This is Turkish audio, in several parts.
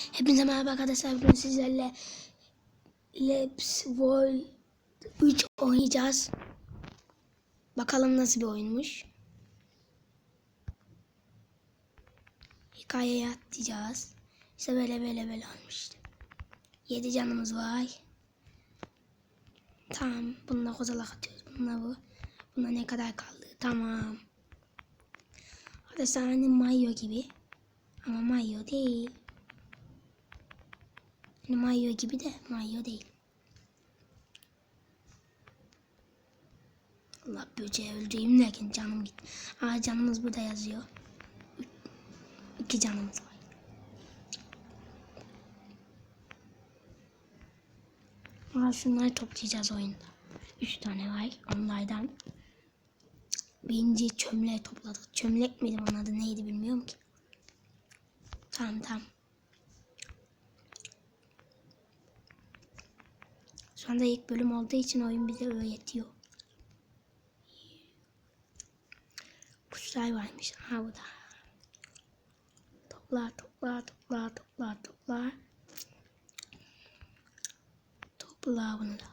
Hepinize merhaba arkadaşlar. Bugün sizlerle Labs World 3 oynayacağız. Bakalım nasıl bir oyunmuş. Hikayeye atlayacağız. İşte böyle böyle böyle olmuş. 7 canımız var. Tamam. Bununla kozalak atıyoruz. Bununla bu. Buna ne kadar kaldı? Tamam. Arkadaşlar hani Mayo gibi. Ama Mayo değil. Mayo gibi de Mayo değil. Allah böceği öldüreyim derken canım gitti. Aa canımız burada yazıyor. İki canımız var. Aa şunları toplayacağız oyunda. Üç tane var onlardan. Birinci çömleği topladık. Çömlek miydi onun adı neydi bilmiyorum ki. Tamam tamam. Şu anda ilk bölüm olduğu için oyun bize öğretiyor. Kuşlar varmış. Ha bu da. Topla topla topla topla topla. Topla bunu da.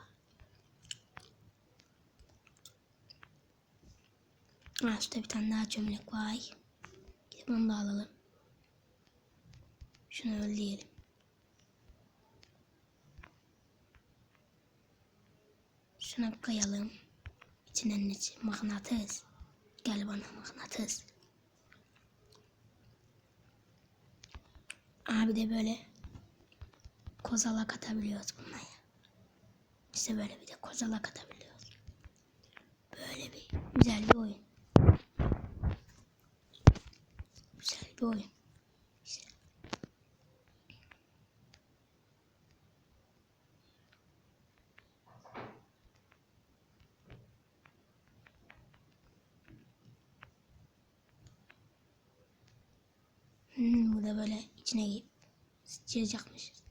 Ha şurada bir tane daha çömlek var. Gidip onu da alalım. Şunu öldürelim. Şuna kayalım. İçinden içi mıknatıs. Gel bana mıknatıs. Abi de böyle kozalak atabiliyoruz bunlara. İşte böyle bir de kozalak atabiliyoruz. Böyle bir güzel bir oyun. Güzel bir oyun. İşte. Burada böyle içine girip sıçrayacakmışız.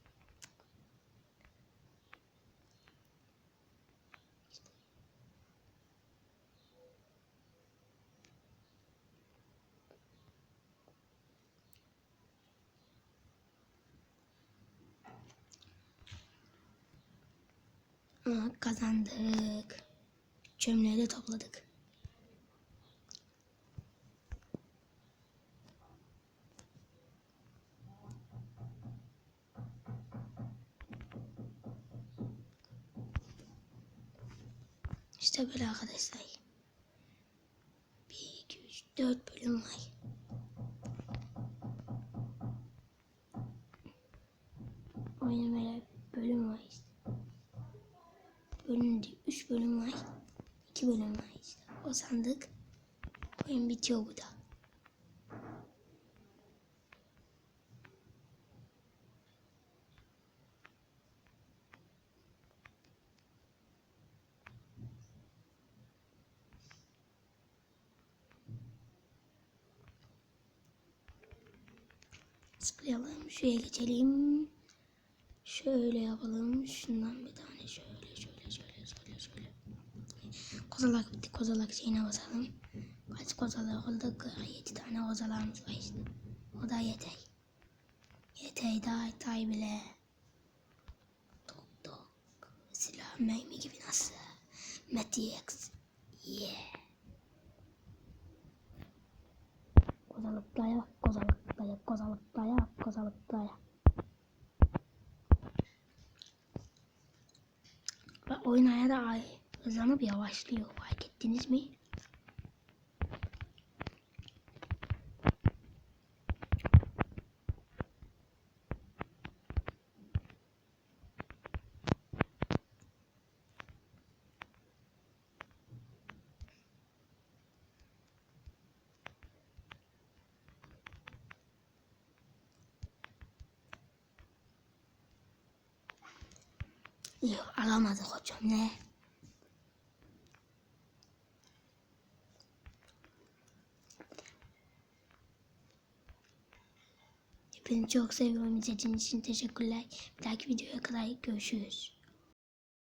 Ama kazandık. Çömleği de topladık. İşte böyle arkadaşlar. 1, 2, 3, 4 bölüm var. Oyunun böyle bölüm var işte. Bölüm değil, 3 bölüm var. 2 bölüm var işte. O sandık. Oyun bitiyor burada. Zıplayalım. Şuraya geçelim. Şöyle yapalım. Şundan bir tane şöyle şöyle şöyle şöyle şöyle. Kozalak bitti. Kozalak şeyine basalım. Kaç kozalak oldu? 7 tane kozalağımız var işte. O da yeter. Yeter daha yeter bile. Tok tok. Silah mermi gibi nasıl? Metix. Yeah. Kozalıklaya, kozalıklaya, kozalıklaya, kozalıklaya. Ve oyun hayata ay hızlanıp yavaşlıyor. Fark ettiniz mi? Yok alamadık hocam ne? Hepinizi çok seviyorum. İzlediğiniz için teşekkürler. Bir dahaki videoya kadar görüşürüz.